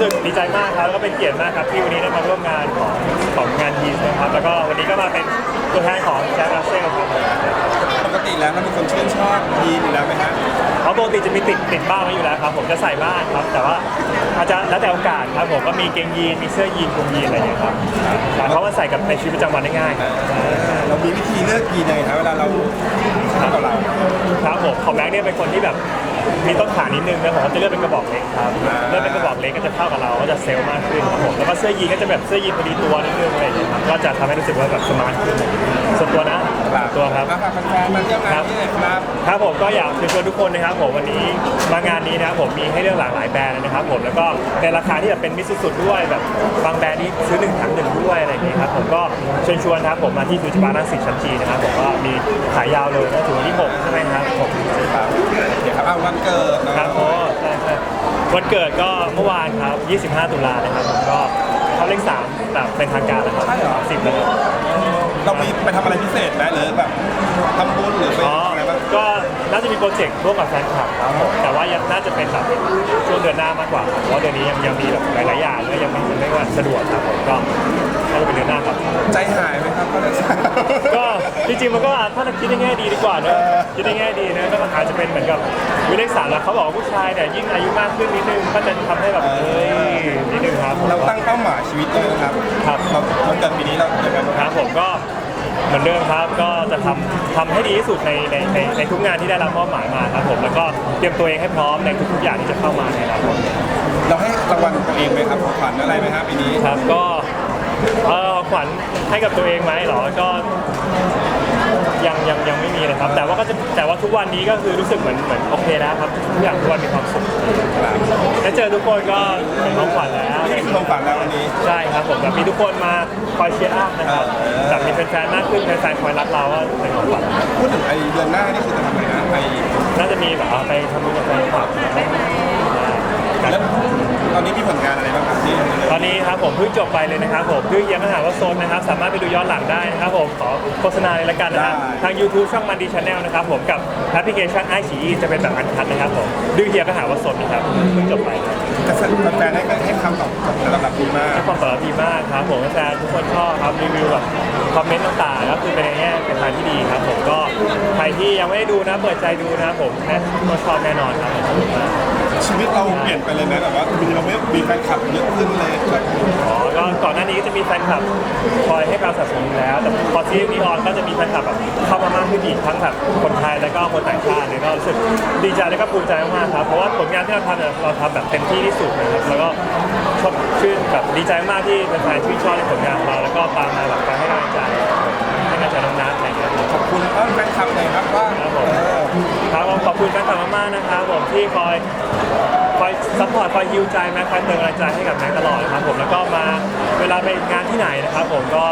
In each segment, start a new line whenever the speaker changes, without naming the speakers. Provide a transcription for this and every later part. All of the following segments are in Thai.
รู้สึกดีใจมากครับแล้วก็เป็นเกียรติมากครับที่วันนี้ได้มาร่วมงานของของงานยีนนะครับแล้วก็วันนี้ก็มาเป็นตัวแทนของแจ็ครัสเซลครับ
ปกติแล้วถ้ามีคนชื่นชอบยีนอยู่แล้วไหมฮะ
เขาปกติจะมีติดติดบ้างไว้อยู่แล้วครับ ผมจะใส่บ้างครับ แต่ว่าอาจจะแล้วแต่โอกาสครับผมก็มีเกงยีนมีเสื้อยีนกงยีนอะไรอย่างเงี้ยครับใช่เพราะว่าใส่กับในชีวิตประจำวันได้ง่ายครับ
เรา มีวิธีเลือกยีนยังไงครับเวลาเราเข้ากับเรา
ครับผมของแม็กเนี่ยเป็นคนที่แบบมีต้นขานิดนึงนะผมก็จะเลือกเป็นกระบอกเล็กครับ
อ่า
เลือกเป็นกระบอกเล็กก็จะเข้ากับเราก็จะเซลล์มากขึ้นครับผมแล้วก็เสื้อยีนก็จะแบบเสื้อยีนพอดีตัวนิดนึงอะไรอย่างเงี้ยครับก็จะทำให้รู้สึกว่าแบบสมาร์ทขึ้นส่วนตัวนะตัวครับ
มาฝากแฟนๆมาเที่ยวงานที่นี่ครับ
ครับผมก็อยากเชิญชวนทุกคนนะครับผมวันนี้มางานนี้นะครับผมมีให้เลือกหลากหลายแบรนด์เลยนะครับผมแล้วก็ในราคาที่แบบเป็นมิตรสุดๆด้วยแบบบางแบรนด์นี้ซื้อหนึ่งแถมหนึ่งด้วยอะไรอย่างเงี้ยครับผมก็เชิญชวนนะครับผมมาที่ฟิวเจอร์บาร์นัสิตชั้นจีนะครับผมก็มีขายยาวเลยนะถึงวันที่6ใช่ไหมครับผม
ครับเดี๋ยวครับเอาวันเกิดเนอะ
ครับโอ้ใช่ใช่วันเกิดก็เมื่อวานครับ 25 ตุลานะครับผมก็เขาเลขสามแบบเป็นทางการแล้วครับสิบแล้วครับ
เรามีไปทำอะไรพิเศษไหมหรือแบบทำบุญ
ก็น่าจะมีโปรเจกต์ร่วมกับแฟนคลับครับผมแต่ว่ายังน่าจะเป็นแบบช่วงเดือนหน้ามากกว่าเพราะว่าเดือนนี้ยังยังมีแบบหลายๆอย่างแล้วยังไม่ยังไม่ว่าสะดวกครับผมก็น่าจะเป็นเดือนหน้าครับ
ใจหายไหมครับก็เลย
ก็จริงๆมันก็อาจถ้าคิดในแง่ดีดีกว่าเนอะคิดในแง่ดีนะก็อาจจะเป็นเหมือนกับวิเลขสารแล้วเขาบอกว่าผู้ชายเนี่ยยิ่งอายุมากขึ้นนิดนึงก็จะทำให้แบบเอ้ยนิดนึงครับผม
เราตั้งเป้าหมายชีวิตเลยนะครับ
ครับ
เราวันเกิดปีนี้เราอย่างไรบ้าง
ค
ค
รั
รั
บบผมก็ เหมือนเดิมครับก็จะทำทำให้ดีที่สุดในในในในทุกงานที่ได้รับมอบหมายมาครับผมแล้วก็เตรียมตัวเองให้พร้อมในทุกๆอย่างที่จะเข้ามาในอนาคต
เราให้รางวัลตัวเองไหมครับของขวัญอะไรไหมครับปีนี้
ครับก็เออขวัญให้กับตัวเองไหมเหรอก็ยังยังยังไม่มีเลยครับ แต่ว่าก็จะแต่ว่าทุกวันนี้ก็คือรู้สึกเหมือนเหมือนโอเคแล้วครับทุกอย่างทุกวันมีความสุข
ครับ
ได้เจอทุกคนก็เป็นของขวัญแล้ว
นี่คือของขวัญแล้ววันนี้
ใช่ครับผมแบบมีทุกคนมาคอยเชียร์อัพนะครับ
เออ
แบบมีแฟนๆมากขึ้นแฟนๆคอยรักเราก็เป็นของขวัญ
พูดถึงไอเดือนหน้านี่
นนี้ครับผมเพิ่งจบไปเลยนะครับผมเพิ่งยังอาหารว่าโซนนะครับ สามารถไปดูย้อนหลังได้นะครับผมขอโฆษณาเลยละกันนะครับทาง YouTube ช่องมันดีชาแนลนะครับผมกับแอปพลิเคชันไอชีจะเป็นแบบอันคัดนะครับผมดื้อเฮียก็หาว่าสดนะครับเพิ่งจบไปครับ
กระแสแฟนๆให้ให้คำตอบสำหรับดีมาก
ให้ความตอบรับดีมากครับผมแฟนทุกคนชอบครับรีวิวแบบคอมเมนต์ต่างๆก็คือเป็นในแง่เป็นทางที่ดีครับผมก็ใครที่ยังไม่ได้ดูนะเปิดใจดูนะครับผมแน่ก็ชอบแน่นอนครับผมขอบคุณมาก
ชีวิตเราเปลี่ยนไปเลยนะแบบว่ามีเราไม่มีแฟนคลับเยอะขึ้นเลยแบบ
อ๋อก็ก่อนหน้านี้ก็จะมีแฟนคลับคอยให้การสนับสนุนอยู่แล้ว แต่พอซีรีส์นี้ออนก็จะมีแฟนคลับแบบเข้ามามากขึ้นอีกทั้งแบบคนไทยแล้วก็คนต่างชาติเลยก็รู้สึกดีใจและก็ภูมิใจมากๆครับ เพราะว่าผลงานที่เราทำเนี่ยเราทำแบบเต็มที่ที่สุดนะครับ แล้วก็ชอบชื่นแบบดีใจมากที่แฟนๆชื่นชอบในผลงานของเราแล้วก็ตามมาแบบคอยให้กำลังใจให้กำลังใจน้องนัทอะไรอย่างเงี้ยครับ
ขอบคุณอ้อนแฟนคลับเลยครับว่า
ครับผม
เออ
ครับผมขอบคุณแฟนคลับมากๆนะครับผมที่คอยคอยซัพพอร์ตคอยฮิวใจแม็กคอยเติมกำลังใจให้กับแม็กตลอดนะครับผมแล้วก็มาเวลาไปงานที่ไหนนะครับ ผมก็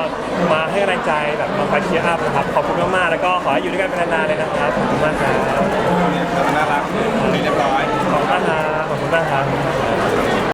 มาให้กำลังใจแบบมาคอยเชียร์อัพนะครับขอบคุณมากๆแล้วก็ขอให้อยู่ด้วยกันเป็นนานๆเลยนะครับขอบคุณมากครับ
เนี่ยน่ารักเรียบร้อย
ขอบคุณมากครับขอบคุณมากครับ